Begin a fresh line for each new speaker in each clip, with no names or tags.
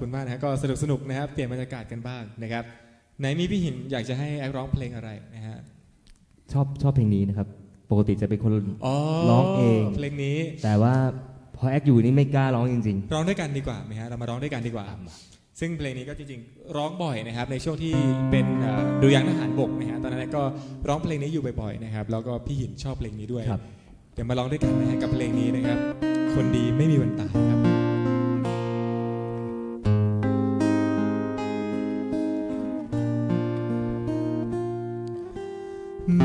ขอบคุณมากนะฮะก็สนุกสนุกนะครับเปลี่ยนบรรยากาศกันบ้างนะครับไหนมีพี่หินอยากจะให้แอคร้องเพลงอะไรนะฮะ
ชอบชอบเพลงนี้นะครับ ปกติจะเป็นคน
อ๋อ
ร้องเอง
เพลงนี้
แต่ว่าพอแอคอยู่นี่ไม่กล้าร้องจริง
ร้องด้วยกันดีกว่าไหมฮะเรามาร้องด้วยกันดีกว่า ซึ่งเพลงนี้ก็จริงๆ ร้องบ่อยนะครับ ในช่วงที่เป็นเอ่อดูยางทหารบกนะฮะตอนนั้นก็ร้องเพลงนี้อยู่บ่อยๆนะครับแล้วก็พี่หินชอบเพลงนี้ด้วย
ครับ
เดี๋ยวมาร้องด้วยกันนะฮะกับเพลงนี้นะครับ คนดีไม่มีวันตายครับ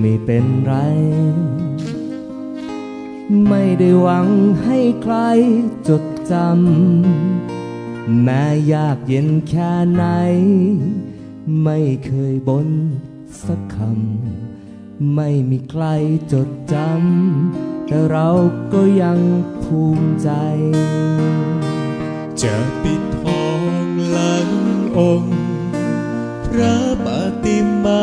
ไม่เป็นไร ไม่ได้หวังให้ใครจดจำแม้ยากเย็นแค่ไหน ไม่เคยบนสักคำ ไม่มีใครจดจำ แต่เราก็ยังภูมิใจ
จะปิดทองหลังองค์ พระปฏิมา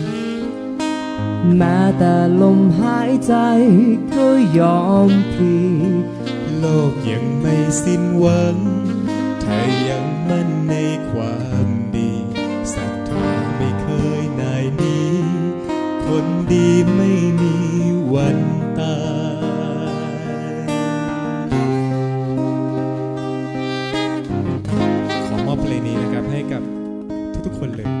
แม้แต่ลมหายใจก็ยอมพลี
โลกยังไม่สิ้นหวังถ้ายังมั่นในความดีศรัทธาไม่เคยนายนี้ คนดีไม่มีวันตายขอมอบเพลงนี้นะครับให้กับทุกๆคนเลย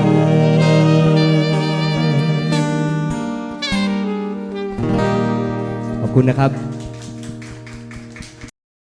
คุณนะครับ